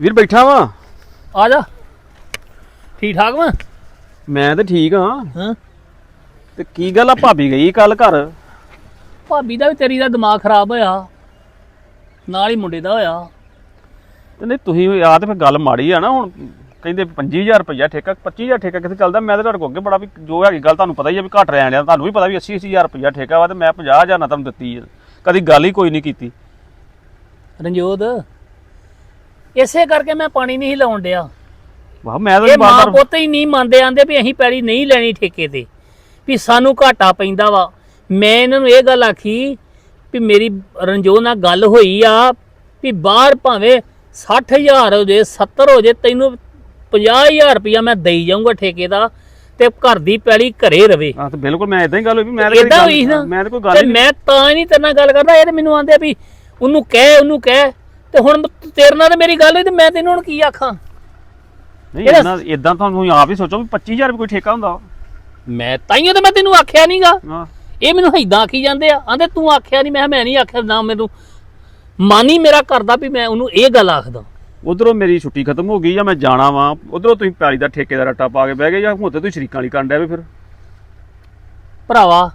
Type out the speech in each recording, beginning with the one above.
ਵੀਰ ਬੈਠਾ ਵਾ? ਆ ਜਾ। ਠੀਕ ਠਾਕ ਵਾ? ਮੈਂ ਤੇ ਠੀਕ ਹਾਂ ਹਾਂ। ਤੇ ਕੀ ਗੱਲ ਆ ਭਾਬੀ ਗਈ ਕੱਲ ਘਰ? ਭਾਬੀ ਦਾ ਵੀ ਤੇਰੀ ਦਾ ਦਿਮਾਗ ਖਰਾਬ ਹੋਇਆ। ਨਾਲ ਹੀ ਮੁੰਡੇ ਦਾ ਹੋਇਆ। ਤੇ ਨਹੀਂ ਤੁਸੀਂ ਆ ਤੇ ਫਿਰ ਗੱਲ ਮਾੜੀ ਆ ਨਾ ਹੁਣ ਕਹਿੰਦੇ 25000 ਰੁਪਇਆ ਠੇਕਾ 25000 ਠੇਕਾ ਕਿੱਥੇ ਚੱਲਦਾ? ਮੈਂ ਤੇ ਤੁਹਾਡੇ ਕੋਲ ਅੱਗੇ ਬੜਾ ਵੀ ਜੋ ਹੈਗੀ ਗੱਲ ਤੁਹਾਨੂੰ ਪਤਾ ਹੀ ਆ ਵੀ ਘਟ ਰਹਿਣ ਡਿਆ ਤੁਹਾਨੂੰ ਵੀ ਪਤਾ ਵੀ 80 80000 ਰੁਪਇਆ ਠੇਕਾ ਵਾ ਤੇ ਮੈਂ 50000 ਨਾ ਤੁਹਾਨੂੰ ਦਿੱਤੀ ਆ। ਕਦੀ ਗੱਲ ਹੀ ਕੋਈ ਨਹੀਂ ਕੀਤੀ। ਰਣਜੋਤ ਇਸੇ ਕਰਕੇ ਮੈਂ ਪਾਣੀ ਨਹੀਂ ਲਾਉਣ ਡਿਆ। ਵਾਹ ਮੈਂ ਤਾਂ ਇਹ ਮਾਂ ਬਾਰ ਪੁੱਤ ਹੀ ਨਹੀਂ ਮੰਨਦੇ ਆਂਦੇ ਵੀ ਅਸੀਂ ਪੈੜੀ ਨਹੀਂ ਲੈਣੀ ਠੇਕੇ ਤੇ। ਵੀ ਸਾਨੂੰ ਘਾਟਾ ਪੈਂਦਾ ਵਾ। ਮੈਂ ਇਹਨਾਂ ਨੂੰ ਇਹ ਗੱਲ ਆਖੀ ਵੀ ਮੇਰੀ ਰਣਜੋਤ ਨਾਲ ਗੱਲ ਹੋਈ ਆ ਵੀ ਬਾਹਰ ਭਾਵੇਂ 60000 ਹੋ ਜੇ 70 ਹੋ ਜੇ ਤੈਨੂੰ 50000 ਰੁਪਇਆ ਮੈਂ ਦੇਈ ਜਾਊਂਗਾ ਠੇਕੇ ਦਾ ਤੇ ਘਰ ਦੀ ਪੈੜੀ ਘਰੇ ਰਵੇ। ਹਾਂ ਤੇ ਬਿਲਕੁਲ ਮੈਂ ਇਦਾਂ ਹੀ ਗੱਲ ਹੋਈ ਵੀ ਮੈਂ ਤਾਂ ਕਦੀ ਗੱਲ- ਹੋਈ ਨਾ ਮੈਂ ਤਾਂ ਕੋਈ ਗੱਲ ਤੇ ਹੀ ਨਹੀਂ ਮੈਂ ਤਾਂ ਹੀ ਨਹੀਂ ਤੇਰੇ ਨਾਲ ਗੱਲ ਕਰਦਾ ਇਹ ਤੇ ਮੈਨੂੰ ਆਂਦੇ ਵੀ ਉਹਨੂੰ ਕਹਿ ਉਹਨੂੰ ਕਹਿ। ਤੇ ਹੁਣ ਤੇਰੇ ਨਾਲ ਤੇ ਮੇਰੀ ਗੱਲ ਹੋਈ ਤੇ ਮੈਂ ਤੈਨੂੰ ਹੁਣ ਕੀ ਆਖਾਂ? ਨਹੀਂ ਇਹਦਾ- ਇਦਾਂ ਇਦਾਂ ਤੁਹਾਨੂੰ ਆਪ ਹੀ ਸੋਚੋ ਵੀ 25000 ਵੀ ਕੋਈ ਠੇਕਾ ਹੁੰਦਾ। ਮੈਂ ਤਾਈਓ ਤੇ ਮੈਂ ਤੈਨੂੰ ਆਖਿਆ ਨਹੀਂਗਾ ਹਾਂ। ਇਹ ਮੈਨੂੰ ਏਦਾਂ ਆਖੀ ਜਾਂਦੇ ਆ। ਆਂਦੇ ਤੂੰ ਆਖਿਆ ਨਹੀਂ ਮੈਂ ਕਿਹਾ ਮੈਂ ਨਹੀਂ ਆਖਿਆ ਨਾ ਮੈਨੂੰ। ਮਨ ਹੀ ਮੇਰਾ ਕਰਦਾ ਵੀ ਮੈਂ ਉਹਨੂੰ ਇਹ ਗੱਲ ਆਖਦਾ। ਉਧਰੋਂ ਮੇਰੀ ਛੁੱਟੀ ਖਤਮ ਹੋ ਗਈ ਜਾਂ ਮੈਂ ਜਾਣਾ ਵਾਂ। ਉਧਰੋਂ ਤੁਸੀਂ ਪੈਲੀ ਦਾ ਠੇਕੇ ਦਾ ਰੱਟਾ ਪਾ ਕੇ ਬਹਿ ਗਏ ਜਾਂ ਹੁਣ ਤੇ ਤੁਸੀਂ ਸ਼ਰੀਕਾਂ ਵਾਲੀ ਕਰਨ ਡਿਆ ਵੀ ਫਿਰ? ਭਰਾਵਾ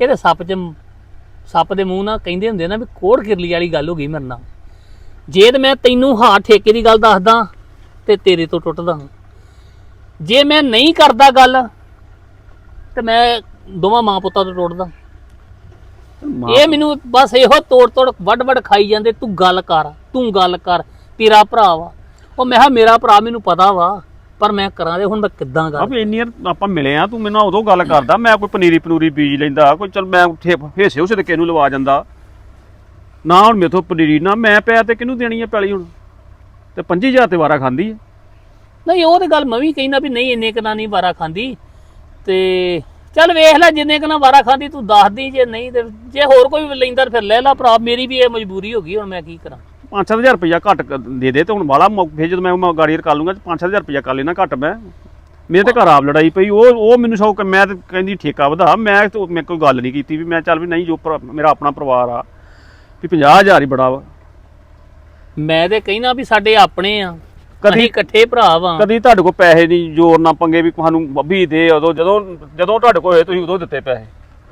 ਇਹਦੇ ਸੱਪ ਚ ਸੱਪ ਦੇ ਮੂੰਹ ਨਾਲ ਕਹਿੰਦੇ ਹੁੰਦੇ ਨਾ ਵੀ ਕੋੜ ਕਿਰਲੀ ਵਾਲੀ ਗੱਲ ਹੋ ਗਈ ਮੇਰੇ ਨਾਲ। ਜੇ ਮੈਂ ਤੈਨੂੰ ਹਾਂ ਠੇਕੇ ਦੀ ਗੱਲ ਦੱਸਦਾ ਤੇ ਤੇਰੇ ਤੋਂ ਟੁੱਟਦਾ ਹਾਂ। ਜੇ ਮੈਂ ਨਹੀਂ ਕਰਦਾ ਗੱਲ ਤੇ ਮੈਂ ਦੋਵਾਂ ਮਾਂ ਪੁੱਤਾਂ ਤੋਂ ਟੁੱਟਦਾ। ਇਹ ਮੈਨੂੰ ਬਸ ਇਹੋ ਤੋੜ ਤੋੜ ਵੱਡ ਵੱਡ ਖਾਈ ਜਾਂਦੇ ਤੂੰ ਗੱਲ ਕਰ ਤੂੰ ਗੱਲ ਕਰ ਤੇਰਾ ਭਰਾ ਵਾ। ਉਹ ਮੈਂ ਕਿਹਾ ਮੇਰਾ ਭਰਾ ਮੈਨੂੰ ਪਤਾ ਵਾ ਪਰ ਮੈਂ ਕਰਾਂ ਦੇ ਹੁਣ ਮੈਂ ਕਿੱਦਾਂ ਕਰ? ਵੀ ਇੰਨੀ ਆਪਾਂ ਮਿਲੇ ਆ ਤੂੰ ਮੈਨੂੰ ਉਦੋਂ ਗੱਲ ਕਰਦਾ ਮੈਂ ਕੋਈ ਪਨੀਰੀ ਪਨੂਰੀ ਬੀਜ ਲੈਂਦਾ ਕੋਈ ਚਲ ਮੈਂ ਠੇ- ਹਿੱਸੇ ਉਸੇ ਤੇ ਕਿਹਨੂੰ ਲਵਾ ਜਾਂਦਾ। ਨਾ ਹੁਣ ਮੇਥੋਂ ਪਨੀਰੀ ਨਾ ਮੈਂ ਪਿਆ ਤੇ ਕਿਹਨੂੰ ਦੇਣੀ ਆ ਪੈਲੀ ਹੁਣ? ਤੇ 25000 ਤੇ ਵਾਰਾ ਖਾਂਦੀ ਆ। ਨਹੀਂ ਉਹ ਤੇ ਗੱਲ ਮੈਂ ਵੀ ਕਹਿੰਦਾ ਵੀ ਨਹੀਂ ਇੰਨੇ ਕਨਾ ਨਹੀਂ ਵਾਰਾ ਖਾਂਦੀ। ਤੇ ਚੱਲ ਵੇਖ ਲੈ ਜਿੰਨੇ ਕਨਾ ਵਾਰਾ ਖਾਂਦੀ ਤੂੰ ਦੱਸ ਦੀ ਜੇ ਨਹੀਂ ਤੇ ਜੇ ਹੋਰ ਕੋਈ ਲੈਂਦਾ ਫਿਰ ਲੈ ਲਾ ਭਰਾ ਮੇਰੀ ਵੀ ਇਹ ਮਜਬੂਰੀ ਹੋ ਗਈ ਹੁਣ ਮੈਂ ਕੀ ਕਰਾਂ। 5-7000 ਰੁਪਇਆ ਘੱਟ ਦੇ ਦੇ ਤੇ ਹੁਣ ਬਾਲਾ ਫੇਰ ਜਦੋਂ ਮੈਂ ਮੈਂ ਗਾੜੀ ਕਰ ਲੂੰਗਾ 5-7000 ਰੁਪਇਆ ਕਰ ਲੈਣਾ ਘੱਟ ਮੈਂ। ਮੇਰੇ ਤੇ ਘਰ ਆਪ ਲੜਾਈ ਪਈ ਉਹ ਉਹ ਮੈਨੂੰ ਸੌ ਮੈਂ ਤੇ ਕਹਿੰਦੀ ਠੇਕਾ ਵਧਾ ਮੈਂ ਤੇ ਮੇਰੇ ਕੋਈ ਗੱਲ ਨਹੀਂ ਕੀਤੀ ਵੀ ਮੈਂ ਚੱਲ ਵੀ ਨਹੀਂ ਜੋ ਮੇਰਾ ਆਪਣਾ ਪਰਿਵਾਰ ਆ। ਵੀ 50000 ਹੀ ਬੜਾ ਵਾ। ਮੈਂ ਤੇ ਕਹਿਣਾ ਵੀ ਸਾਡੇ ਆਪਣੇ ਆ। ਕਦੀ- ਇਕੱਠੇ ਭਰਾ ਵਾਂ। ਕਦੀ ਤੁਹਾਡੇ ਕੋਲ ਪੈਸੇ ਨਹੀਂ ਜ਼ੋਰ ਨਾ ਪੰਗੇ ਵੀ ਤੁਹਾਨੂੰ ਬੱਬੀ ਦੇ ਉਦੋਂ ਜਦੋਂ ਜਦੋਂ ਤੁਹਾਡੇ ਕੋਲ ਹੋਏ ਤੁਸੀਂ ਉਦੋਂ ਦਿੱਤੇ ਪੈਸੇ।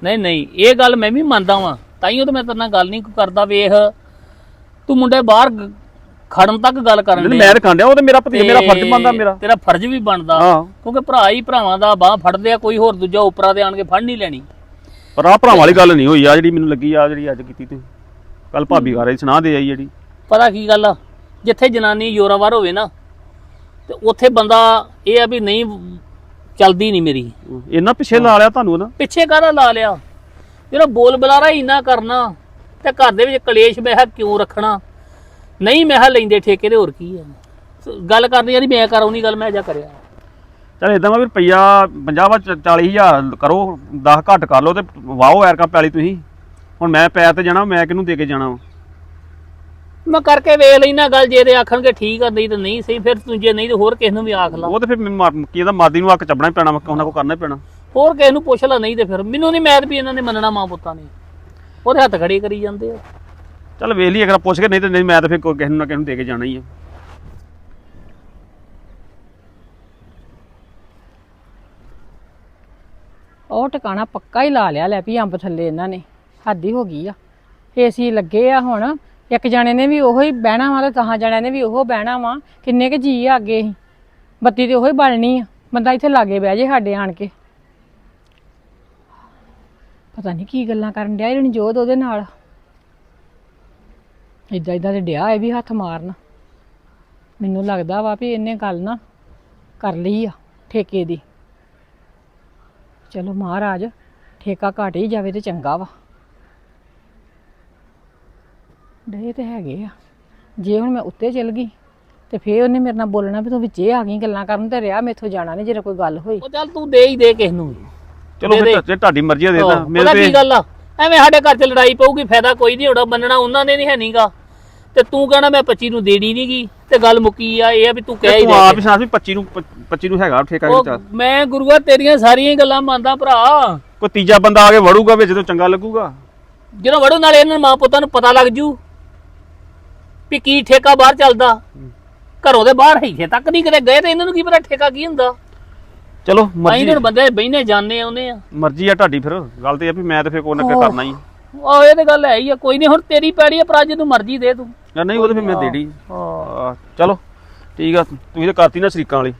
ਨਹੀਂ ਨਹੀਂ ਇਹ ਗੱਲ ਮੈਂ ਵੀ ਮੰਨਦਾ ਵਾਂ। ਤਾਈਓ ਤਾਂ ਮੈਂ ਤੇਰੇ ਨਾਲ ਗੱਲ ਨਹੀਂ ਕਰਦਾ ਵੇਖ। ਤੂੰ ਮੁੰਡੇ ਬਾਹਰ ਖੜਨ ਤੱਕ ਗੱਲ ਕਰਨ ਡਿਆ। ਮੈਂ ਰਖਾਂਡਿਆ ਉਹ ਤੇ ਮੇਰਾ ਭਤੀਜਾ ਮੇਰਾ ਫਰਜ਼ ਬਣਦਾ ਮੇਰਾ। ਤੇਰਾ ਫਰਜ਼ ਵੀ ਬਣਦਾ। ਕਿਉਂਕਿ ਭਰਾ ਹੀ ਭਰਾਵਾਂ ਦਾ ਬਾਹ ਫੜਦੇ ਆ ਕੋਈ ਹੋਰ ਦੂਜਾ ਉਪਰਾ ਦੇ ਆਣ ਕੇ ਫੜ ਨਹੀਂ ਲੈਣੀ। ਪਰ ਆ ਭਰਾਵਾਂ ਵਾਲੀ ਗੱਲ ਨਹੀਂ ਹੋਈ ਆ ਜਿਹੜੀ ਮੈਨੂੰ ਲੱਗੀ ਆ ਜਿਹੜੀ ਅੱਜ ਕੀਤੀ ਤੁਸੀਂ। ਕੱਲ ਭਾਬੀ ਘਰ ਆਈ ਸੁਣਾ ਦੇ ਆਈ ਜਿਹੜੀ। ਪਤਾ ਕੀ ਗੱਲ ਆ? ਜਿੱਥੇ ਜਨਾਨੀ ਯੋਰਾਵਰ ਹੋਵੇ ਨਾ ਤੇ ਉੱਥੇ ਬੰਦਾ ਇਹ ਆ ਵੀ ਨਹੀਂ ਚਲਦੀ ਨਹੀਂ ਮੇਰੀ। ਇਹਨਾਂ ਪਿੱਛੇ ਲਾ ਲਿਆ ਤੁਹਾਨੂੰ ਨਾ? ਪਿੱਛੇ ਕਾਹਦਾ ਲਾ ਲਿਆ? ਜਿਹੜਾ ਬੋਲ ਬੁਲਾਰਾ ਹੀ ਨਾ ਕਰਨਾ ਤੇ ਘਰ ਦੇ ਵਿੱਚ ਕਲੇਸ਼ ਮੈਂ ਕਿਉਂ ਰੱਖਣਾ? ਨਹੀਂ ਮੈਂ ਲੈਂਦੇ ਠੇਕੇ ਦੇ ਹੋਰ ਕੀ ਆ? ਗੱਲ ਕਰਨੀ ਯਾਰੀ ਮੈਂ ਕਰਾਉਣੀ ਗੱਲ ਮੈਂ ਜਾ ਕਰਿਆ। ਚਲ ਇਦਾਂ ਵਾ ਵੀ ਰੁਪਈਆ 50 ਵਾ 40000 ਕਰੋ 10 ਘੱਟ ਕਰ ਲਓ ਤੇ ਵਾਓ ਐਰਕਾ ਪੈਲੀ ਤੁਸੀਂ। ਹੁਣ ਮੈਂ ਪੈਰ ਤੇ ਜਾਣਾ ਮੈਂ ਕਿਹਨੂੰ ਦੇ ਕੇ ਜਾਣਾ ਵਾ? ਮੈਂ ਕਰਕੇ ਵੇਖ ਲੈਣਾ ਗੱਲ ਜੇ ਤੇ ਆਖਣਗੇ ਠੀਕ ਆ ਨਹੀਂ ਤੇ ਨਹੀਂ ਸਹੀ ਫਿਰ ਤੂੰ ਜੇ ਨਹੀਂ ਤੇ ਹੋਰ ਕਿਸੇ ਨੂੰ ਵੀ ਆਖ ਲਾ। ਉਹ ਤੇ ਫਿਰ ਮੈਨੂੰ ਮਾਰ- ਕੀ ਇਹਦਾ ਮਾਦੀ ਨੂੰ ਅੱਕ ਚੱਬਣਾ ਹੀ ਪੈਣਾ ਵਾ ਉਹਨਾਂ ਕੋ ਕਰਨਾ ਹੀ ਪੈਣਾ। ਹੋਰ ਕਿਸੇ ਨੂੰ ਪੁੱਛ ਲਾ ਨਹੀਂ ਤੇ ਫਿਰ। ਮੈਨੂੰ ਨਹੀਂ ਮੈਦ ਵੀ ਇਹਨਾਂ ਨੇ ਮੰਨਣਾ ਮਾਂ ਪੁੱਤਾਂ ਨੇ। ਉਹਦੇ ਹੱਥ ਖੜੇ ਕਰੀ ਜਾਂਦੇ ਆ। ਚਲ ਵੇਖ ਲਈ ਅਗਰ ਪੁੱਛ ਕੇ ਨਹੀਂ ਤੇ ਨਹੀਂ ਮੈਂ ਤਾਂ ਫਿਰ ਕੋਈ ਕਿਸੇ ਨੂੰ ਨਾ ਕਿਸੇ ਨੂੰ ਦੇ ਕੇ ਜਾਣਾ ਹੀ ਆ। ਉਹ ਟਿਕਾਣਾ ਪੱਕਾ ਹੀ ਲਾ ਲਿਆ ਲੈ ਵੀ ਅੰਬ ਥੱਲੇ ਇਹਨਾਂ ਨੇ। ਹੱਦ ਹੀ ਹੋ ਗਈ ਆ। ਏਸੀ ਲੱਗੇ ਆ ਹੁਣ। ਇੱਕ ਜਣੇ ਨੇ ਵੀ ਉਹੋ ਹੀ ਬਹਿਣਾ ਵਾ ਤੇ ਤਹਾਂ ਜਣੇ ਨੇ ਵੀ ਉਹੋ ਬਹਿਣਾ ਵਾ। ਕਿੰਨੇ ਕੁ ਜੀ ਆ ਅੱਗੇ ਹੀ। ਬੱਤੀ ਤੇ ਉਹੋ ਹੀ ਬਲਣੀ ਆ। ਬੰਦਾ ਇੱਥੇ ਲਾਗੇ ਬਹਿ ਜੇ ਸਾਡੇ ਆਣ ਕੇ। ਪਤਾ ਨਹੀਂ ਕੀ ਗੱਲਾਂ ਕਰਨ ਡਿਆ ਰਣਜੋਤ ਉਹਦੇ ਨਾਲ। ਇਦਾਂ ਇਦਾਂ ਤੇ ਡਿਆ ਇਹ ਵੀ ਹੱਥ ਮਾਰਨ। ਮੈਨੂੰ ਲੱਗਦਾ ਵਾ ਵੀ ਇਹਨੇ ਗੱਲ ਨਾ ਕਰ ਲਈ ਆ ਠੇਕੇ ਦੀ। ਚਲੋ ਮਹਾਰਾਜ, ਠੇਕਾ ਘਟ ਹੀ ਜਾਵੇ ਤੇ ਚੰਗਾ ਵਾ। ਡੇ ਤੇ ਹੈਗੇ ਆ। ਜੇ ਹੁਣ ਮੈਂ ਉੱਤੇ ਚਲ ਗਈ ਤੇ ਫੇਰ ਉਹਨੇ ਮੇਰੇ ਨਾਲ ਬੋਲਣਾ ਵੀ ਤੂੰ ਵਿੱਚੇ ਆ ਗਈ ਗੱਲਾਂ ਕਰਨ ਤੇ ਰਿਹਾ ਮੈਥੋਂ ਜਾਣਾ ਨਹੀਂ ਜੇ ਕੋਈ ਗੱਲ ਹੋਈ। ਉਹ ਚੱਲ ਤੂੰ ਦੇ ਹੀ ਦੇ ਕਿਸ ਨੂੰ। ਚਲੋ ਦੇ ਫਿਰ ਦੇ। ਜੇ ਤੁਹਾਡੀ ਮਰਜ਼ੀ ਆ ਦੇ ਦਾਂ ਮੇਰੇ ਤੇ ਕੀ ਗੱਲ ਆ? ਐਵੇਂ ਸਾਡੇ ਘਰ 'ਚ ਲੜਾਈ ਪਊਗੀ ਫਾਇਦਾ ਕੋਈ ਨਹੀਂ ਹੋਣਾ ਮੰਨਣਾ ਉਹਨਾਂ ਨੇ ਨਹੀਂ ਹੈ ਨਹੀਂਗਾ ਤੇ ਤੂੰ ਕਹਿਣਾ ਮੈਂ 25 ਨੂੰ ਦੇਣੀ ਨਹੀਂਗੀ ਤੇ ਗੱਲ ਮੁੱਕੀ ਆ ਇਹ ਆ ਵੀ ਤੂੰ ਕਹਿ ਹੀ ਤੂੰ ਆਪ ਦੇ ਹੀ ਸਾਥ ਵੀ 25 ਨੂੰ 25 ਨੂੰ ਹੈਗਾ ਠੇਕਾ ਕਿਤਾ ਮੈਂ ਗੁਰੂਆ ਤੇਰੀਆਂ ਸਾਰੀਆਂ ਗੱਲਾਂ ਮੰਨਦਾ ਭਰਾ। ਕੋਈ ਤੀਜਾ ਬੰਦਾ ਆ ਕੇ ਵੜੂਗਾ ਵਿੱਚ ਤੇ ਚੰਗਾ ਲੱਗੂਗਾ। ਜਦੋਂ ਵੜੋ ਨਾਲੇ ਇਹਨਾਂ ਮਾਂ ਪੁੱਤਾਂ ਨੂੰ ਪਤਾ ਲੱਗ ਜੂ। ਵੀ ਕੀ ਠੇਕਾ ਬਾਹਰ ਚੱਲਦਾ? ਘਰੋਂ ਦੇ ਬਾਹਰ ਹੀਥੇ ਤੱਕ ਨਹੀਂ ਕਿਤੇ ਗਏ ਤੇ ਇਹਨਾਂ ਨੂੰ ਕੀ ਪਤਾ ਠੇਕਾ ਕੀ ਹੁੰਦਾ? ਚਲੋ ਮਰਜ਼ੀ ਹੁਣ ਬੰਦੇ ਬਹਿਨੇ ਜਾਣੇ ਆਉਨੇ ਆ। ਮਰਜ਼ੀ ਆ ਤੁਹਾਡੀ ਫਿਰ ਗੱਲ ਤੇ ਆ ਵੀ ਮੈਂ ਤੇ ਫਿਰ ਕੋਈ ਨਾ ਕੋਈ ਕਰਨਾ ਹੀ ਆਹ ਇਹ ਤੇ ਗੱਲ ਹੈ ਹੀ ਆ ਕੋਈ ਨਹੀਂ ਹੁਣ ਤੇਰੀ ਪੈੜੀ ਆ ਭਰਾ ਜਿਹਨੂੰ ਮਰਜ਼ੀ ਦੇ ਤੂੰ। ਆ। ਨਹੀਂ ਉਹ ਤੇ ਫਿਰ ਮੈਂ ਦੇੜੀ ਹਾਂ। ਆ, ਚਲੋ ਠੀਕ ਆ ਤੁਸੀਂ ਤਾਂ ਕਰਤੀ ਨਾ ਸ਼ਰੀਕਾਂ ਵਾਲੀ।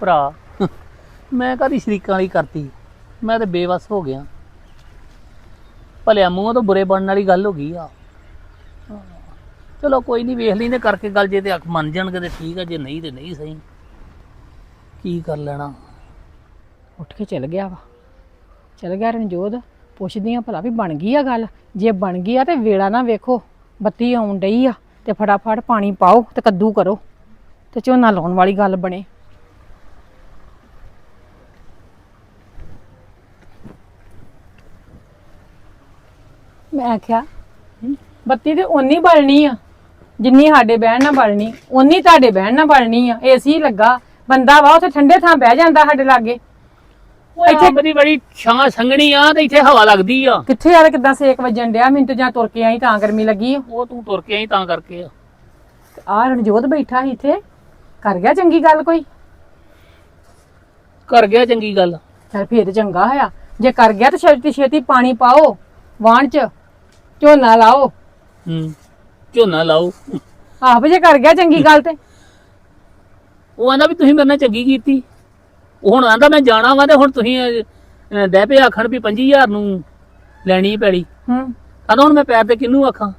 ਭਰਾ ਮੈਂ ਕਦੀ ਸ਼ਰੀਕਾਂ ਵਾਲੀ ਕਰਤੀ? ਮੈਂ ਤੇ ਬੇਵਸ ਹੋ ਗਿਆ। ਭਲਿਆ ਮੂੰਹ ਤੋਂ ਬੁਰੇ ਬਣਨ ਵਾਲੀ ਗੱਲ ਹੋ ਗਈ ਆ। ਚਲੋ ਕੋਈ ਨਹੀਂ ਵੇਖ ਲੈਂਦੇ ਕਰਕੇ ਗੱਲ, ਜੇ ਤੇ ਅੱਖ ਮੰਨ ਜਾਣਗੇ ਤੇ ਠੀਕ ਆ, ਜੇ ਨਹੀਂ ਤੇ ਨਹੀਂ ਸਹੀ। ਕੀ ਕਰ ਲੈਣਾ? ਉੱਠ ਕੇ ਚਲ ਗਿਆ ਵਾ। ਚਲ ਗਿਆ ਰਣਜੋਤ, ਪੁੱਛਦੀ ਆ ਭਲਾ ਵੀ ਬਣ ਗਈ ਆ ਗੱਲ? ਜੇ ਬਣ ਗਈ ਆ ਤੇ ਵੇਲਾ ਨਾ ਵੇਖੋ, ਬੱਤੀ ਆਉਣ ਡਈ ਆ ਤੇ ਫਟਾਫਟ ਪਾਣੀ ਪਾਓ ਤੇ ਕੱਦੂ ਕਰੋ ਤੇ ਝੋਨਾ ਲਾਉਣ ਵਾਲੀ ਗੱਲ ਬਣੇ। ਮੈਂ ਆਖਿਆ ਬੱਤੀ ਤੇ ਓਨੀ ਬਲਣੀ ਆ ਜਿੰਨੀ ਸਾਡੇ ਬਹਿਣ ਨਾਲ ਬਲਣੀ ਓਨੀ ਤੁਹਾਡੇ ਬਹਿਣ ਨਾਲ ਬਲਣੀ ਆ ਏਸੀ ਲੱਗਾ ਬੰਦਾ ਵਾ ਉੱਥੇ ਠੰਡੇ ਥਾਂ ਬਹਿ ਜਾਂਦਾ ਸਾਡੇ ਲਾਗੇ। ਇੱਥੇ ਦੀ ਬੜੀ ਛਾਂ ਸੰਘਣੀ ਆ ਤੇ ਇੱਥੇ ਹਵਾ ਲੱਗਦੀ ਆ। ਕਿੱਥੇ ਯਾਰ ਕਿਦਾਂ ਸੇਕ ਵੱਜਣ ਡਿਆ ਮੈਨੂੰ ਤੇ ਜਾਂ ਤੁਰ ਕੇ ਆਈ ਤਾਂ ਗਰਮੀ ਲੱਗੀ ਉਹ ਤੂੰ ਤੁਰ ਕੇ ਆਈ ਤਾਂ ਕਰਕੇ ਆ। ਆ ਰਣਜੋਤ ਬੈਠਾ ਸੀ ਇੱਥੇ ਕਰ ਗਿਆ ਚੰਗੀ ਗੱਲ ਕੋਈ? ਕਰ ਗਿਆ ਚੰਗੀ ਗੱਲ। ਚਲ ਫੇਰ ਚੰਗਾ ਹੋਇਆ ਜੇ ਕਰ ਗਿਆ ਤਾਂ ਛੇਤੀ ਛੇਤੀ ਪਾਣੀ ਪਾਓ ਵਾਣ ਚ। ਝੋਨਾ ਲਾਓ। ਹੂੰ ਝੋਨਾ ਲਾਓ। ਆਪ ਜੇ ਕਰ ਗਿਆ ਚੰਗੀ ਗੱਲ ਤੇ। ਉਹ ਆਂਦਾ ਵੀ ਤੁਸੀਂ ਮੇਰੇ ਨਾਲ ਚੰਗੀ ਕੀਤੀ। ਉਹ ਹੁਣ ਆਂਦਾ ਮੈਂ ਜਾਣਾ ਵਾ ਤੇ ਹੁਣ ਤੁਸੀਂ ਅਹ, ਡਹਿ ਪਏ ਆਖਣ ਵੀ 25000 ਨੂੰ ਲੈਣੀ ਪੈੜੀ ਹੂੰ। ਕਹਿੰਦਾ ਹੁਣ ਮੈਂ ਪੈਰ ਤੇ ਕਿਹਨੂੰ ਆਖਾਂ?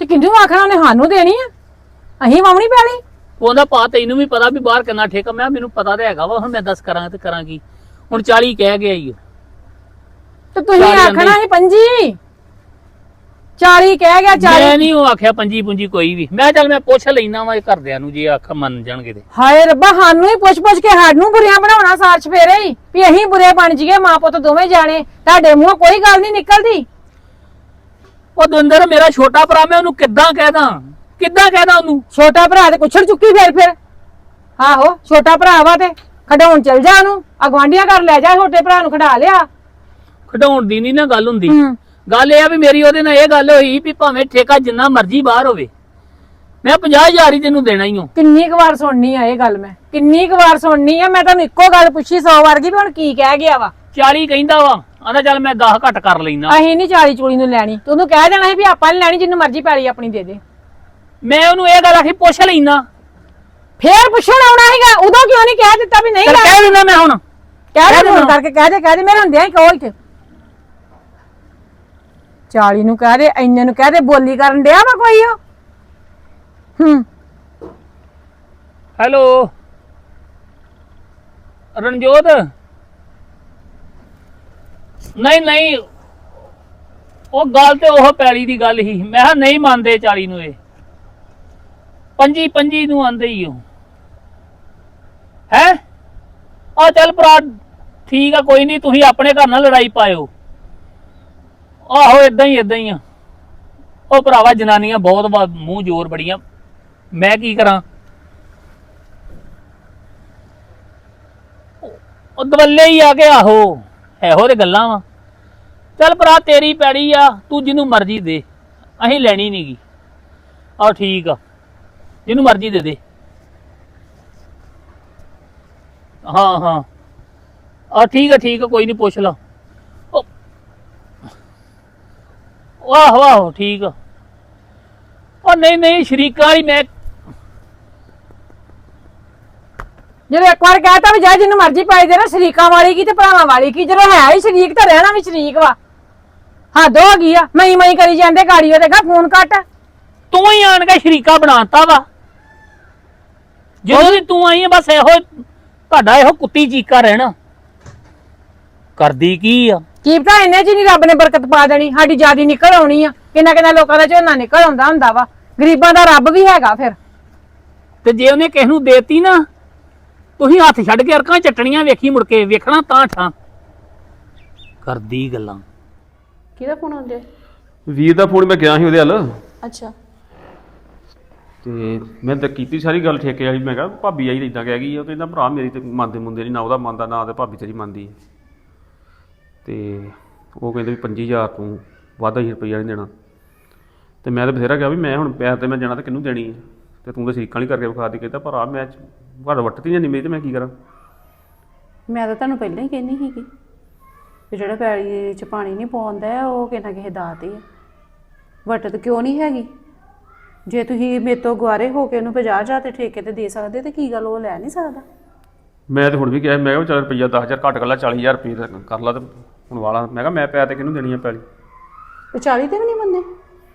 ਤੇ ਕਿੰਨੂੰ ਆਖਣਾ ਉਹਨੇ ਸਾਨੂੰ ਦੇਣੀ ਆ। ਅਹੀਂ ਵਾਵਣੀ ਪੈਣੀ। ਉਹ ਆਂਦਾ ਪਾ ਤੈਨੂੰ ਵੀ ਪਤਾ ਵੀ ਬਾਹਰ ਕਿੰਨਾ ਠੇਕਾ। ਮੈਂ ਕਿਹਾ ਮੈਨੂੰ ਪਤਾ ਤੇ ਹੈਗਾ ਵਾ ਹੁਣ ਮੈਂ ਦੱਸ ਕਰਾਂ ਤੇ ਕਰਾਂ ਕੀ ਹੁਣ 40 ਕਹਿ ਗਿਆ ਈ ਉਹ। ਤੇ ਤੁਸੀਂ ਆਖਣਾ ਸੀ ਪੰਜੀ। 40 ਕਹਿ ਗਿਆ 40 ਮੈਂ ਨਹੀਂ ਉਹ ਆਖਿਆ ਪੰਜੀ ਪੁੰਜੀ ਕੋਈ ਵੀ। ਮੈਂ ਚੱਲ ਮੈਂ ਪੁੱਛ ਲੈਣਾ ਵਾ ਇਹ ਘਰਦਿਆਂ ਨੂੰ ਜੇ ਆਖ ਮੰਨ ਜਾਣਗੇ ਤੇ। ਹਾਏ ਰੱਬਾ ਸਾਨੂੰ ਹੀ ਪੁੱਛ ਪੁੱਛ ਕੇ ਸਾਨੂੰ ਬੁਰੀਆਂ ਬਣਾਉਣਾ ਸਾਰਚ ਫੇਰੇ ਹੀ ਵੀ ਅਸੀਂ ਬੁਰੇ ਬਣ ਜੀਏ ਮਾਂ ਪੁੱਤ ਦੋਵੇਂ ਜਾਣੇ। ਤੁਹਾਡੇ ਮੂੰਹੋਂ ਕੋਈ ਗੱਲ ਨਹੀਂ ਨਿਕਲਦੀ। ਉਹ ਦਵਿੰਦਰ ਮੇਰਾ ਛੋਟਾ ਭਰਾ ਮੈਂ ਉਹਨੂੰ ਕਿੱਦਾਂ ਕਹਿਦਾ ਕਿੱਦਾਂ ਕਹਿਦਾ ਉਹਨੂੰ? ਛੋਟਾ ਭਰਾ ਤੇ ਕੁਛੜ ਚੁੱਕੀ ਫਿਰ ਫਿਰ। ਆਹੋ ਛੋਟਾ ਭਰਾ ਵਾ ਤੇ ਖਡਾਉਣ ਚਲ ਜਾ ਉਹਨੂੰ। ਅਗਵਾਂਡੀਆਂ ਘਰ ਲੈ ਜਾ ਛੋਟੇ ਭਰਾ ਨੂੰ ਖਡਾ ਲਿਆ। ਖਡਾਉਣ ਦੀ ਨਹੀਂ ਨਾ ਗੱਲ ਹੁੰਦੀ। ਹੂੰ। ਗੱਲ ਇਹ ਆ ਵੀ ਮੇਰੀ ਉਹਦੇ ਨਾਲ ਇਹ ਗੱਲ ਹੋਈ ਵੀ ਭਾਵੇਂ ਠੇਕਾ ਜਿੰਨਾ ਮਰਜ਼ੀ ਬਾਹਰ ਹੋਵੇ। ਮੈਂ 50000 ਹੀ ਤੈਨੂੰ ਦੇਣਾ ਹੀ ਹਾਂ ਕਿੰਨੀ ਕੁ ਵਾਰ ਸੁਣਨੀ ਆ ਇਹ ਗੱਲ ਮੈਂ? ਕਿੰਨੀ ਕੁ ਵਾਰ ਸੁਣਨੀ ਆ? ਮੈਂ ਤੁਹਾਨੂੰ ਇੱਕੋ ਗੱਲ ਪੁੱਛੀ 100 ਵਾਰ ਕੀ ਵੀ ਹੁਣ ਕੀ ਕਹਿ ਗਿਆ ਵਾ? 40 ਕਹਿੰਦਾ ਵਾ। ਆਂਦਾ ਚੱਲ ਮੈਂ 10 ਘੱਟ ਕਰ ਲੈਣਾ ਅਸੀਂ ਨਹੀਂ 40 ਚੂੜੀ ਨੂੰ ਲੈਣੀ। ਤੂੰ ਉਹਨੂੰ ਕਹਿ ਦੇਣਾ ਸੀ ਵੀ ਆਪਾਂ ਨਹੀਂ ਲੈਣੀ ਜਿੰਨੂੰ ਮਰਜ਼ੀ ਪੈਲੀ ਆਪਣੀ ਦੇ ਦੇ। ਮੈਂ ਉਹਨੂੰ ਇਹ ਗੱਲ ਆਖੀ ਪੁੱਛ ਲੈਣਾ ਫੇਰ ਪੁੱਛਣ ਆਉਣਾ ਹੈਗਾ ਉਦੋਂ ਕਿਉਂ ਨਹੀਂ ਕਹਿ ਦਿੱਤਾ ਵੀ ਨਹੀਂ ਲੈਣੀ? ਕਹਿ ਦਿੰਦਾ ਮੈਂ ਹੁਣ। ਕਹਿ ਦੇ ਫੋਨ। ਕਰਕੇ ਕਹਿ ਦੇ ਕਹਿ ਦੇ। ਮੇਰੇ ਹੁੰਦਿਆਂ ਹੀ ਕਹੋ ਇੱਥੇ। 40 ਨੂੰ ਕਹਿ ਦੇ, ਇੰਨੇ ਨੂੰ ਕਹਿ ਦੇ, ਬੋਲੀ ਕਰਨ ਡਿਆ ਵਾ ਕੋਈ ਉਹ? ਹੂੰ। ਹੈਲੋ। ਰਣਜੋਤ? ਨਹੀਂ ਨਹੀਂ। ਉਹ ਗੱਲ ਤੇ ਉਹ ਪੈਲੀ ਦੀ ਗੱਲ ਹੀ ਮੈਂ ਕਿਹਾ ਨਹੀਂ ਮੰਨਦੇ 40 ਨੂੰ ਇਹ। ਪੰਜੀ ਪੰਜੀ ਨੂੰ ਆਂਦੇ ਹੀ ਉਹ। ਹੈ? ਆ ਚੱਲ ਭਰਾ, ਠੀਕ ਆ, ਕੋਈ ਨਹੀਂ, ਤੁਸੀਂ ਆਪਣੇ ਘਰ ਨਾਲ ਲੜਾਈ ਪਾਇਓ। ਆਹੋ ਇਦਾਂ ਹੀ ਇਦਾਂ ਹੀ ਆ। ਉਹ ਭਰਾਵਾ, ਜਨਾਨੀਆਂ ਬਹੁਤ ਵਾ- ਮੂੰਹ ਜ਼ੋਰ ਬੜੀਆਂ। ਮੈਂ ਕੀ ਕਰਾਂ? ਉਹ ਦਵੱਲੇ ਹੀ ਆ ਕੇ, ਆਹੋ, ਇਹੋ ਤੇ ਗੱਲਾਂ ਵਾ। ਚੱਲ ਭਰਾ, ਤੇਰੀ ਪੈੜੀ ਆ, ਤੂੰ ਜਿਹਨੂੰ ਮਰਜ਼ੀ ਦੇ। ਅਸੀਂ ਲੈਣੀ ਨਹੀਂਗੀ ਆ ਠੀਕ ਆ। ਜਿਹਨੂੰ ਮਰਜ਼ੀ ਦੇ ਦੇ। ਹਾਂ ਹਾਂ। ਆ ਠੀਕ ਆ ਠੀਕ ਆ, ਕੋਈ ਨਹੀਂ ਪੁੱਛ ਲਾ ਉਹ ਆਹੋ ਆਹੋ ਠੀਕ ਆ। ਉਹ ਨਹੀਂ ਨਹੀਂ ਸ਼ਰੀਕਾਂ ਵਾਲੀ ਮੈਂ ਜਦੋਂ ਇੱਕ ਵਾਰ ਕਹਿਤਾ ਵੀ ਜਾ ਜਿੰਨੂੰ ਮਰਜ਼ੀ ਪਾਈ ਦੇ ਨਾ ਸ਼ਰੀਕਾਂ ਵਾਲੀ ਕੀ ਤੇ ਭਰਾਵਾਂ ਵਾਲੀ ਕੀ? ਜਦੋਂ ਹੈ ਹੀ ਸ਼ਰੀਕ ਤਾਂ ਰਹਿਣਾ ਵੀ ਸ਼ਰੀਕ ਵਾ। ਹੱਦ ਹੋ ਗਈ ਆ ਮਈ ਮਈ ਕਰੀ ਜਾਂਦੇ ਗਾੜੀ ਉਹਦੇ ਗਾ ਫੋਨ ਕੱਟ ਤੂੰ ਹੀ ਆਣ ਕੇ ਸ਼ਰੀਕਾ ਬਣਾਤਾ ਵਾ। ਜਦੋਂ ਦੀ ਤੂੰ ਆਈ ਹੈ ਬਸ ਇਹੋ ਤੁਹਾਡਾ ਇਹੋ ਕੁੱਤੀ ਚੀਕਾ ਰਹਿਣਾ। ਕਰਦੀ ਕੀ ਆ? ਕੀ ਪਤਾ ਇੰਨੇ ਚ ਨਹੀਂ ਰੱਬ ਨੇ ਬਰਕਤ ਪਾ ਦੇਣੀ ਸਾਡੀ ਜਿਆਦੀ ਨਿਕਲ ਆਉਣੀ ਆ। ਕਿੰਨਾ ਕਿੰਨਾ ਲੋਕਾਂ ਦਾ ਝੋਨਾ ਨਿਕਲ ਆਉਂਦਾ ਹੁੰਦਾ ਵਾ। ਗਰੀਬਾਂ ਦਾ ਰੱਬ ਵੀ ਹੈਗਾ ਫਿਰ। ਤੇ ਜੇ ਉਹਨੇ ਕਿਸ ਨੂੰ ਦੇਤੀ ਨਾ ਤੁਸੀਂ ਹੱਥ ਛੱਡ ਕੇ ਅਰਕਾਂ ਚੱਟਣੀਆਂ ਵੇਖੀ ਮੁੜ ਕੇ ਵੇਖਣਾ ਤਾਂ ਠਾਂ। ਕਰਦੀ ਗੱਲਾਂ। ਕਿਹਦਾ ਫੋਨ ਆਉਂਦੇ? ਵੀਰ ਦਾ ਫੋਨ ਮੈਂ ਗਿਆ ਸੀ ਉਹਦੇ ਵੱਲ। ਅੱਛਾ। ਤੇ ਮੈਂ ਤਾਂ ਕੀਤੀ ਸਾਰੀ ਗੱਲ ਠੇਕੇ ਵਾਲੀ ਮੈਂ ਕਿਹਾ ਭਾਬੀ ਆਈ ਇਦਾਂ ਕਹਿ ਗਈ ਉਹ ਕਹਿੰਦਾ ਭਰਾ ਮੇਰੀ ਤੇ ਮੰਨਦੇ ਮੁੰਦੇ ਨਹੀਂ ਨਾ ਉਹਦਾ ਮੰਨਦਾ ਨਾ ਤੇ ਭਾਬੀ ਤੇਰੀ ਮੰਨਦੀ। ਤੇ ਉਹ ਕਹਿੰਦੇ ਵੀ 25000 ਤੂੰ ਵਾਧਾ ਹੀ ਰੁਪਈਆ ਨਹੀਂ ਦੇਣਾ। ਤੇ ਮੈਂ ਤਾਂ ਬਥੇਰਾ ਕਿਹਾ ਵੀ ਮੈਂ ਹੁਣ ਪੈਰ ਤੇ ਮੈਂ ਜਾਣਾ ਤੇ ਕਿਹਨੂੰ ਦੇਣੀ ਹੈ ਤੇ ਤੂੰ ਤਾਂ ਸ਼ਰੀਕਾਂ ਨਹੀਂ ਕਰਕੇ ਵਿਖਾ ਦੀ ਕਹਿੰਦਾ ਭਰਾ ਮੈਂ ਘਰ ਵੱਟਦੀ ਨਹੀਂ ਮੇਰੀ ਤੇ ਮੈਂ ਕੀ ਕਰਾਂ? ਮੈਂ ਤਾਂ ਤੁਹਾਨੂੰ ਪਹਿਲਾਂ ਹੀ ਕਹਿੰਦੀ ਸੀਗੀ ਕਿ ਜਿਹੜਾ ਪੈਲੀ 'ਚ ਪਾਣੀ ਨਹੀਂ ਪਾਉਂਦਾ ਉਹ ਕਿਨਾ ਕਿਸੇ ਦਾਤ ਹੀ ਹੈ ਵਟਤ ਕਿਉਂ ਨਹੀਂ ਹੈਗੀ? ਜੇ ਤੁਸੀਂ ਮੇਰੇ ਤੋਂ ਗੁਆਰੇ ਹੋ ਕੇ ਉਹਨੂੰ 50 ਹਜ਼ਾਰ ਤੇ ਠੇਕੇ ਤੇ ਦੇ ਸਕਦੇ ਤੇ ਕੀ ਗੱਲ ਉਹ ਲੈ ਨਹੀਂ ਸਕਦਾ? ਮੈਂ ਤੇ ਹੁਣ ਵੀ ਕਿਹਾ ਮੈਂ ਕਿਹਾ ਚੱਲ ਰੁਪਈਆ 10000 ਘੱਟ ਕਰ ਲਾ 40000 ਰੁਪਏ ਦਾ ਕਰ ਲਾ ਤੇ ਹੁਣ ਵਾਲਾ ਮੈਂ ਕਿਹਾ ਮੈਂ ਪੈਰ ਤੇ ਕਿਹਨੂੰ ਦੇਣੀ ਆ ਪੈਲੀ? ਤੇ 40 ਤੇ ਵੀ ਨਹੀਂ ਮੰਨੇ?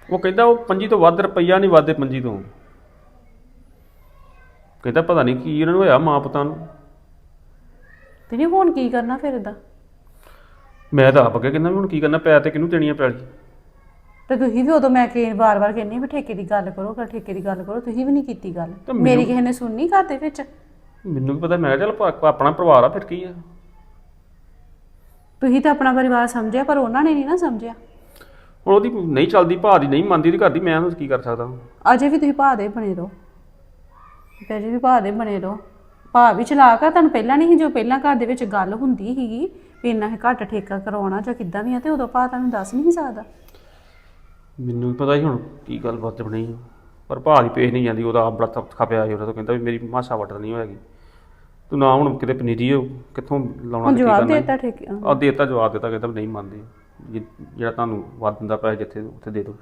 ਉਹ ਕਹਿੰਦਾ ਉਹ ਪੰਜੀ ਤੋਂ ਵੱਧ ਰੁਪਈਆ ਨਹੀਂ ਵਾਧੇ ਪੰਜੀ ਤੋਂ। ਕਹਿੰਦਾ ਪਤਾ ਨਹੀਂ ਕੀ ਇਹਨਾਂ ਨੂੰ ਹੋਇਆ ਮਾਂ ਪੁੱਤਾਂ ਨੂੰ। ਤੇ ਨਹੀਂ ਹੁਣ ਕੀ ਕਰਨਾ ਫਿਰ ਇਦਾਂ ਮੈਂ ਤਾਂ ਆਪ ਅੱਗੇ ਕਹਿੰਦਾ ਵੀ ਹੁਣ ਕੀ ਕਰਨਾ ਪੈਰ ਤੇ ਕਿਹਨੂੰ ਦੇਣੀ ਆ ਪੈਲੀ? ਤੇ ਤੁਸੀਂ ਵੀ ਉਦੋਂ ਮੈਂ ਕਿ ਵਾਰ-ਵਾਰ ਕਹਿੰਨੀ ਵੀ ਠੇਕੇ ਦੀ ਗੱਲ ਕਰੋ ਕਰ ਠੇਕੇ ਦੀ ਗੱਲ ਕਰੋ ਤੁਸੀਂ ਵੀ ਨਹੀਂ ਕੀਤੀ ਗੱਲ। ਤਾਂ ਮੇਰੀ ਕਿਸੇ ਨੇ ਸੁਣਨੀ ਘਰ ਦੇ ਵਿੱਚ? ਮੈਨੂੰ ਵੀ ਪਤਾ ਮੈਂ ਕਿਹਾ ਚੱਲ ਪ- ਆਪਣਾ ਪਰਿਵਾਰ ਆ ਫਿਰ ਕੀ ਆ? ਤੁਸੀਂ ਤਾਂ ਆਪਣਾ ਪਰਿਵਾਰ ਸਮਝਿਆ ਪਰ ਉਹਨਾਂ ਨੇ ਨਹੀਂ ਨਾ ਸਮਝਿਆ। ਹੁਣ ਉਹਦੀ ਨਹੀਂ ਚੱਲਦੀ ਭਾ ਦੀ ਨਹੀਂ ਮੰਨਦੀ ਉਹਦੀ ਘਰ ਦੀ ਮੈਂ ਹੁਣ ਕੀ ਕਰ ਸਕਦਾ? ਅਜੇ ਵੀ ਤੁਸੀਂ ਭਾ ਦੇ ਬਣੇ ਰਹੋ। ਤੇ ਅਜੇ ਵੀ ਭਾ ਦੇ ਬਣੇ ਰਹੋ। ਭਾ ਵੀ ਚਲਾਕ ਆ ਤੁਹਾਨੂੰ ਪਹਿਲਾਂ ਨਹੀਂ ਸੀ ਜੋ ਪਹਿਲਾਂ ਘਰ ਦੇ ਵਿੱਚ ਗੱਲ ਹੁੰਦੀ ਸੀਗੀ ਵੀ ਇੰਨਾ ਹੀ ਘੱਟ ਠੇਕਾ ਕਰਵਾਉਣਾ ਜਾਂ ਕਿੱਦਾਂ ਵੀ ਆ ਤੇ ਉਦੋਂ ਭਾ ਤੁਹਾਨੂੰ ਦੱਸ ਨਹੀਂ ਸੀ ਸਕਦਾ। ਮੈਨੂੰ ਵੀ ਪਤਾ ਹੀ ਹੁਣ ਕੀ ਗੱਲ ਬਾਤ ਬਣੀ ਆ। ਪਰ ਭਾ ਦੀ ਪੇਸ਼ ਨਹੀਂ ਜਾਂਦੀ ਉਹਦਾ ਆਪ ਬੜਾ ਤਪਖਾ ਪਿਆ ਸੀ ਉਹਦਾ ਤਾਂ ਕਹਿੰਦਾ ਵੀ ਮੇਰੀ ਮਾਸਾ ਵੱਟ ਨਹੀਂ ਹੋਏਗੀ। ਤੂੰ ਨਾ ਹੁਣ ਕਿਤੇ ਪਨੀਰੀ ਹੋ ਕਿੱਥੋਂ ਲਾਉਣਾ ਹੁਣ ਤੇ ਕੀ ਜਵਾਬ ਕਰਨਾ? ਦੇਤਾ ਠੇਕੇ ਆ ਦੇਤਾ ਜਵਾਬ ਦਿੱਤਾ ਕਹਿੰਦਾ ਵੀ ਨਹੀਂ ਮੰਨਦੇ। ਜਿ- ਜਿਹੜਾ ਤੁਹਾਨੂੰ ਵੱਧ ਦਿੰਦਾ ਪੈਸੇ ਜਿੱਥੇ ਉੱਥੇ ਦੇ ਦਿਓ।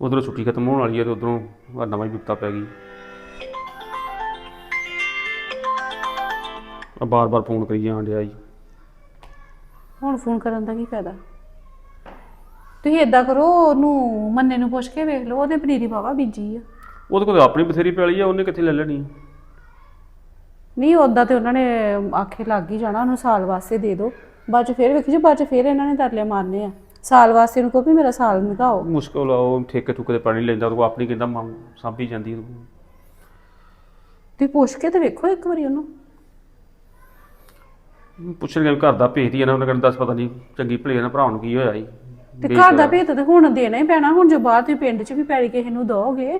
ਉਧਰੋਂ ਛੁੱਟੀ ਖਤਮ ਹੋਣ ਵਾਲੀ ਹੈ ਤੇ ਉਧਰੋਂ ਨਵਾਂ ਹੀ ਵਿਪਤਾ ਪੈ ਗਈ। ਆ ਬਾਰ-ਬਾਰ ਫੋਨ ਕਰੀ ਜਾਣ ਡਿਆ ਜੀ। ਹੁਣ ਫੋਨ ਕਰਨ ਦਾ ਕੀ ਫਾਇਦਾ? ਤੁਸੀਂ ਏਦਾਂ ਕਰੋ ਉਹਨੂੰ ਮੰਨੇ ਨੂੰ ਪੁੱਛ ਕੇ ਵੇਖ ਲਓ ਉਹਦੇ ਪਨੀਰੀ ਵਾਵਾ ਬੀਜੀ ਆ। ਉਹਦੇ ਕੋਲ ਤਾਂ ਆਪਣੀ ਬਥੇਰੀ ਪੈਲੀ ਆ ਉਹਨੇ ਕਿੱਥੇ ਲੈ ਲੈਣੀ ਆ? ਨਹੀਂ ਉਦਾਂ ਤੇ ਉਹਨਾਂ ਨੇ ਆਖੇ ਲੱਗ ਹੀ ਜਾਣਾ ਉਹਨੂੰ ਸਾਲ ਵਾਸਤੇ ਦੇ ਦਿਓ। ਬਾਅਦ ਚ ਫੇਰ ਵੇਖੀ ਜੋ ਬਾਅਦ ਚ ਫੇਰ ਇਹਨਾਂ ਨੇ ਤਰਲੇ ਮਾਰਨੇ ਆ। ਸਾਲ ਵਾਸਤੇ ਨੂੰ ਵੀ ਮੇਰਾ ਸਾਲ ਨਿਕਾਓ। ਮੁਸ਼ਕਲ ਆ ਉਹ ਠੇਕੇ ਠੁਕੇ ਤੇ ਪਾਣੀ ਲੈਂਦਾ ਉਹ ਆਪਣੀ ਕਹਿੰਦਾ ਮਾਂ ਸਾਂਭੀ ਜਾਂਦੀ ਆ। ਤੁਸੀਂ ਪੁੱਛ ਕੇ ਤੇ ਵੇਖੋ ਇੱਕ ਵਾਰੀ ਉਹਨੂੰ। ਪੁੱਛਣ ਗਿਆ ਘਰ ਦਾ ਭੇਜਦੀ ਆ ਨਾ ਉਹਨੇ ਕਹਿੰਦਾ ਦੱਸ ਪਤਾ ਨਹੀਂ ਚੰਗੀ ਭਲੀ ਨਾ ਭਰਾ ਨੂੰ ਕੀ ਹੋਇਆ ਜੀ ਤੇ ਘਰ ਦਾ ਭੇਤ ਤੇ ਹੁਣ ਦੇਣਾ ਹੀ ਪੈਣਾ ਹੁਣ ਜੋ ਬਾਅਦ ਤੁਸੀਂ ਪਿੰਡ 'ਚ ਵੀ ਪੈੜੀ ਕਿਸੇ ਨੂੰ ਦੋਗੇ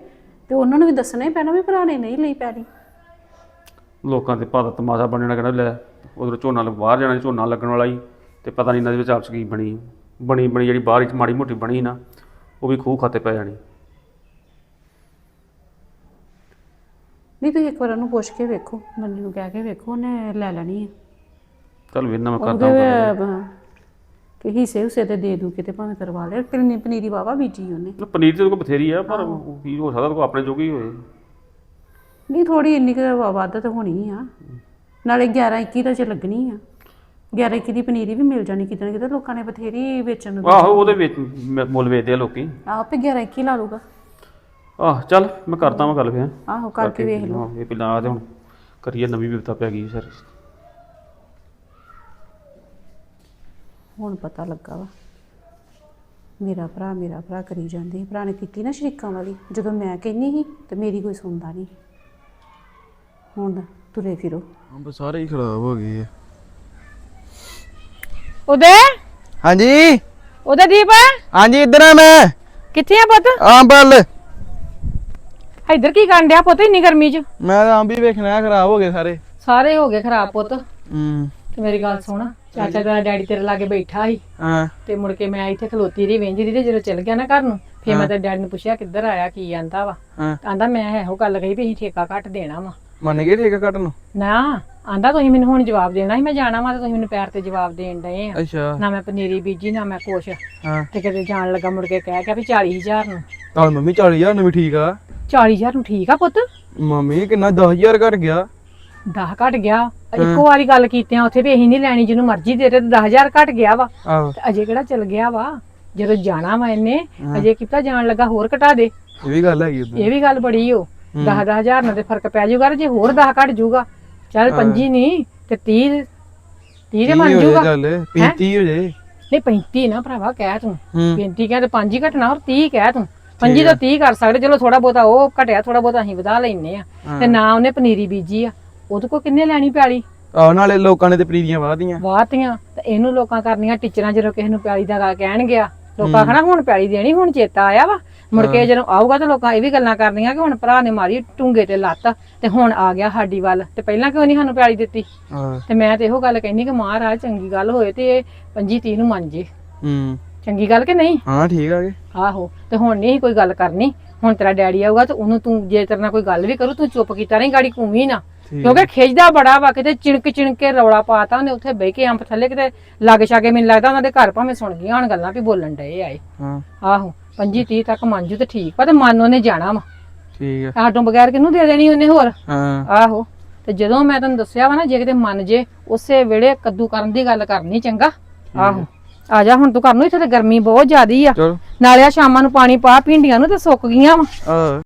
ਤੇ ਉਹਨਾਂ ਨੂੰ ਵੀ ਦੱਸਣਾ ਹੀ ਪੈਣਾ ਵੀ ਭਰਾ ਨੇ ਨਹੀਂ ਲਈ ਪੈੜੀ ਲੋਕਾਂ ਤੇ ਭਾਦਾ ਤਮਾਸ਼ਾ ਬਣਨਾ ਕਹਿੰਦਾ ਲੈ ਉਧਰ ਝੋਨਾ ਲੱਗ ਬਾਹਰ ਜਾਣਾ ਝੋਨਾ ਲੱਗਣ ਵਾਲਾ ਹੀ ਤੇ ਪਤਾ ਨਹੀਂ ਇਹਨਾਂ ਦੇ ਵਿੱਚ ਆਪਸ ਕੀ ਬਣੀ ਬਣੀ ਬਣੀ ਜਿਹੜੀ ਬਾਹਰ ਵਿੱਚ ਮਾੜੀ ਮੋਟੀ ਬਣੀ ਨਾ ਉਹ ਵੀ ਖੂਹ ਖਾਤੇ ਪੈ ਜਾਣੀ। ਨਹੀਂ ਤੁਸੀਂ ਇੱਕ ਵਾਰ ਉਹਨੂੰ ਪੁੱਛ ਕੇ ਵੇਖੋ ਮੰਨੀ ਨੂੰ ਕਹਿ ਕੇ ਵੇਖੋ ਉਹਨੇ ਲੈ ਲੈਣੀ ਹੈ ਚੱਲ ਵੇਨਾ ਮੈਂ ਕਰਦਾ ਉਹਦੇ ਹਾਂ ਅਹ, ਕਿ ਹਿੱਸੇ ਹੁਸੇ ਤੇ ਦੇ ਦੂ ਕਿਤੇ ਭਾਵੇਂ ਕਰਵਾ ਲੈ ਕਿੰਨੀ ਪਨੀਰੀ ਵਾਵਾ ਬੀਜੀ ਉਹਨੇ। ਗੱਲ। ਪਨੀਰ ਤੇ ਉਹਦੇ ਕੋਲ ਬਥੇਰੀ ਆ ਪਰ ਉਹ ਕੀ ਹੋ ਸਕਦਾ ਉਹਦੇ ਕੋਲ ਆਪਣੇ ਜੋਗੀ ਹੋਏ। ਨਹੀਂ ਥੋੜੀ ਇੰਨੀ ਕੁ ਵੱਧ ਤਾਂ ਹੋਣੀ ਆ। ਨਾਲੇ 11 21 ਦਾ ਚ ਲੱਗਣੀ ਆ। 11 21 ਦੀ ਪਨੀਰੀ ਵੀ ਮਿਲ ਜਾਣੀ ਕਿਤੇ ਨਾ ਕਿਤੇ ਲੋਕਾਂ ਨੇ ਬਥੇਰੀ ਵੇਚਣ ਨੂੰ ਆਹੋ ਉਹਦੇ ਵਿੱਚ ਮ- ਮੁੱਲ ਵੇਚਦੇ ਆ ਲੋਕੀ। ਆਪੇ 11 21 ਲਾ ਲੂਗਾ ਆਹ ਚੱਲ ਮੈਂ ਕਰਦਾ ਮੈਂ ਗੱਲ ਫਿਰ। ਆਹੋ ਕਰਕੇ ਵੇਖ ਲਓ। ਹਾਂ, ਇਹ ਪਹਿਲਾਂ ਆ ਤੇ ਹੁਣ ਕਰੀਏ ਨਵੀਂ ਵਿਪਤਾ ਪੈ ਗਈ ਸਰ ਹੁਣ ਪਤਾ ਲੱਗਾ ਵਾ। ਮੇਰਾ ਭਰਾ ਮੇਰਾ ਭਰਾ ਕਰੀ ਜਾਂਦੇ ਭਰਾ ਨੇ ਕੀਤੀ ਨਾ ਸ਼ਰੀਕਾਂ ਵਾਲੀ। ਜਦੋਂ ਮੈਂ ਕਹਿੰਨੀ ਸੀ ਤੇ ਮੇਰੀ ਕੋਈ ਸੁਣਦਾ ਨਹੀਂ। ਹੁਣ ਤੁਰੇ ਫਿਰੋ। ਅੰਬ ਸਾਰੇ ਹੀ ਖਰਾਬ ਹੋ ਗਏ ਆ। ਉਹਦੇ ਹਾਂਜੀ। ਉਹਦੇ ਦੀਪ? ਹਾਂਜੀ ਇੱਧਰ ਆ ਮੈਂ। ਕਿੱਥੇ ਆ ਪੁੱਤ? ਅੰਬਲ ਇੱਧਰ ਕੀ ਕਰਨ ਡਿਆ ਪੁੱਤ ਇੰਨੀ ਗਰਮੀ 'ਚ? ਮੈਂ ਤਾਂ ਅੰਬ ਹੀ ਵੇਖਣਾ ਖਰਾਬ ਹੋ ਗਏ ਸਾਰੇ। ਸਾਰੇ ਹੋ ਗਏ ਖਰਾਬ ਪੁੱਤ। ਹੂੰ। ਤੇ ਮੇਰੀ ਗੱਲ ਸੁਣ ਚਾਚਾ ਦਾ ਡੈਡੀ ਤੇਰੇ ਲਾਗੇ ਬੈਠਾ ਸੀ। ਹਾਂ। ਤੇ ਮੁੜ ਕੇ ਮੈਂ ਇੱਥੇ ਖਲੋਤੀ ਰਹੀ ਵੇਂਦੀ ਰਹੀ ਤੇ ਜਦੋਂ ਚਲ ਗਿਆ ਨਾ ਘਰ ਨੂੰ ਫੇਰ ਮੈਂ ਤੇ ਡੈਡੀ ਨੂੰ ਪੁੱਛਿਆ ਕਿੱਧਰ ਆਇਆ ਕੀ ਆਂਦਾ ਵਾ। ਹਾਂ। ਆਂਦਾ ਮੈਂ ਇਹੋ ਗੱਲ ਕਹੀ ਵੀ ਅਸੀਂ ਠੇਕਾ ਘੱਟ ਦੇਣਾ ਵਾ। ਮੰਨ ਗਏ ਠੇਕਾ ਕੱਟ ਨੂੰ? ਨਾ ਆਂਦਾ ਤੁਸੀਂ ਮੈਨੂੰ ਹੁਣ ਜਵਾਬ ਦੇਣਾ ਸੀ ਮੈਂ ਜਾਣਾ ਵਾ ਤੇ ਤੁਸੀਂ ਮੈਨੂੰ ਪੈਰ ਤੇ ਜਵਾਬ ਦੇਣ ਡਏ ਆ। ਅੱਛਾ। ਨਾ ਮੈਂ ਪਨੀਰੀ ਬੀਜੀ ਨਾ ਮੈਂ ਕੁਛ। ਹਾਂ। ਤੇ ਕਿਤੇ ਜਾਣ ਲੱਗਾ ਮੁੜ ਕੇ ਕਹਿ ਗਿਆ ਵੀ 40000 ਨੂੰ। ਤਾਂ ਮੰਮੀ 40000 ਨੂੰ ਵੀ ਠੀਕ ਆ। 40000 ਨੂੰ ਠੀਕ ਆ ਪੁੱਤ? ਮੰਮੀ ਕਿੰਨਾ? 10000 ਘਟ ਗਿਆ। 10 ਘਟ ਗਿਆ? ਇੱਕੋ ਵਾਰੀ ਗੱਲ ਕੀਤਿਆਂ ਉੱਥੇ ਵੀ ਅਸੀਂ ਨਹੀਂ ਲੈਣੀ ਜਿਹਨੂੰ ਮਰਜ਼ੀ ਦੇ ਦੇ ਤੇ 10000 ਘਟ ਗਿਆ ਵਾ। ਆਹੋ। ਤੇ ਅਜੇ ਕਿਹੜਾ ਚਲ ਗਿਆ ਵਾ? ਜਦੋਂ ਜਾਣਾ ਵਾ ਇਹਨੇ ਅਜੇ ਕਿਤਾ ਜਾਣ ਲੱਗਾ ਹੋਰ ਘਟਾ ਦੇ। ਇਹ ਵੀ ਗੱਲ ਹੈਗੀ ਉਦੋਂ ਇਹ ਵੀ ਗੱਲ ਬੜੀ ਓ। 10 10000 ਨਾਲ ਤੇ ਫ਼ਰਕ ਪੈ ਜਾਊਗਾ ਜੇ ਹੋਰ 10 ਘਟ ਜਾਊਗਾ ਚੱਲ 25 ਨਹੀਂ ਤੇ 30 30 ਦੇ ਬਣ ਜਾਊਗਾ। ਚੱਲ 35 ਹੋ ਜੇ ਨਹੀਂ 35 ਨਾ ਭਰਾਵਾ ਕਹਿ ਤੂੰ। ਹੂੰ। 35 ਕਹਿ ਤੇ 5 ਹੀ ਘਟਣਾ ਔਰ 30 ਕਹਿ ਤੂੰ। 25 ਤੋਂ 30 ਕਰ ਸਕਦੇ ਚਲੋ ਥੋੜਾ ਬਹੁਤਾ ਉਹ ਘਟਿਆ ਥੋੜਾ ਬਹੁਤਾ ਅਸੀਂ ਵਧਾ ਲੈਨੇ ਆ। ਤੇ ਨਾ ਉਹਨੇ ਪਨੀਰੀ ਬੀਜੀ ਆ। ਉਹਦੇ ਕੋ ਕਿੰਨੇ ਲੈਣੀ ਪੈਲੀ ਆਹ ਨਾਲੇ ਲੋਕਾਂ ਨੇ ਤੇ ਪ੍ਰੀਤੀਆਂ ਵਾਹਦੀਆਂ ਵਾਹਤੀਆਂ। ਤੇ ਇਹਨੂੰ ਲੋਕਾਂ ਕਰਨੀਆਂ ਟੀਚਰਾਂ ਜਦੋਂ ਕਿਸੇ ਨੂੰ ਪੈਲੀ ਦਾ ਗਾ ਕਹਿਣ ਗਿਆ ਲੋਕਾਂ ਕਹਣਾ ਹੁਣ ਪੈਲੀ ਦੇਣੀ ਹੁਣ ਚੇਤਾ ਆਇਆ ਵਾ। ਮੁੜ ਕੇ ਜਦੋਂ ਆਊਗਾ ਤੇ ਲੋਕਾਂ ਇਹ ਵੀ ਗੱਲਾਂ ਕਰਨੀਆਂ ਕਿ ਹੁਣ ਭਰਾ ਨੇ ਮਾਰੀ ਟੁੰਗੇ ਤੇ ਲੱਤ ਤੇ ਹੁਣ ਆ ਗਿਆ ਸਾਡੀ ਵੱਲ ਤੇ ਪਹਿਲਾਂ ਕਿਉਂ ਨਹੀਂ ਸਾਨੂੰ ਪੈਲੀ ਦਿੱਤੀ? ਤੇ ਮੈਂ ਤੇ ਇਹੋ ਗੱਲ ਕਹਿੰਨੀ ਕਿ ਮਹਾਰਾਜ ਚੰਗੀ ਗੱਲ ਹੋਏ ਤੇ ਇਹ 25 30 ਨੂੰ ਮੰਨ ਜੇ। ਹੂੰ। ਚੰਗੀ ਗੱਲ ਕਿ ਨਹੀਂ? ਹਾਂ ਠੀਕ ਆ ਗਏ ਆਹੋ ਤੇ ਹੁਣ ਨਹੀਂ ਕੋਈ ਗੱਲ ਕਰਨੀ। ਹੁਣ ਤੇਰਾ ਡੈਡੀ ਆਊਗਾ ਤੇ ਉਹਨੂੰ ਤੂੰ ਜੇ ਤੇਰੇ ਨਾਲ ਕੋਈ ਗੱਲ ਵੀ ਕਰੂ ਤੂੰ ਚੁੱਪ ਕੀਤਾ ਨਹੀਂ ਗਾੜੀ ਕੂਵੀ ਨਾ। ਕਿਉਂਕਿ ਖਿੱਚਦਾ ਬੜਾ ਵਾ ਕਿਤੇ ਚਿਣਕ ਚਿਣਕ ਕੇ ਰੌਲਾ ਪਾਤਾ ਉਹਨੇ ਉੱਥੇ ਬਹਿ ਕੇ ਅੰਬ ਥੱਲੇ ਕਿਤੇ ਲੱਗ ਛਾਗੇ ਮੈਨੂੰ ਲੱਗਦਾ ਉਹਨਾਂ ਦੇ ਘਰ ਭਾਵੇਂ ਸੁਣ ਗਈਆਂ ਹੁਣ ਗੱਲਾਂ ਵੀ ਬੋਲਣ ਡਏ ਆਏ ਹਾਂ। ਆਹੋ 25 30 ਤੱਕ ਮੰਨ ਜੂ ਤੇ ਠੀਕ ਵਾ ਤੇ ਮਨ ਉਹਨੇ ਜਾਣਾ ਵਾ। ਠੀਕ ਆ। ਆਟੋਂ ਬਗੈਰ ਕਿਹਨੂੰ ਦੇ ਦੇਣੀ ਉਹਨੇ ਹੋਰ? ਹਾਂ। ਆਹੋ। ਤੇ ਜਦੋਂ ਮੈਂ ਤੈਨੂੰ ਦੱਸਿਆ ਵਾ ਨਾ ਜੇ ਕਿਤੇ ਮੰਨ ਜੇ ਉਸੇ ਵੇਲੇ ਕੱਦੂ ਕਰਨ ਦੀ ਗੱਲ ਕਰਨੀ ਚੰਗਾ। ਆਹੋ। ਆ ਜਾ ਹੁਣ ਤੂੰ ਕਰ ਨੂੰ ਇੱਥੇ ਤੇ ਗਰਮੀ ਬਹੁਤ ਜ਼ਿਆਦੀ ਆ। ਚਲੋ। ਨਾਲੇ ਆ ਸ਼ਾਮਾਂ ਨੂੰ ਪਾਣੀ ਪਾ ਭਿੰਡੀਆਂ ਨੂੰ ਤੇ ਸੁੱਕ ਗਈਆਂ ਵਾ। ਆ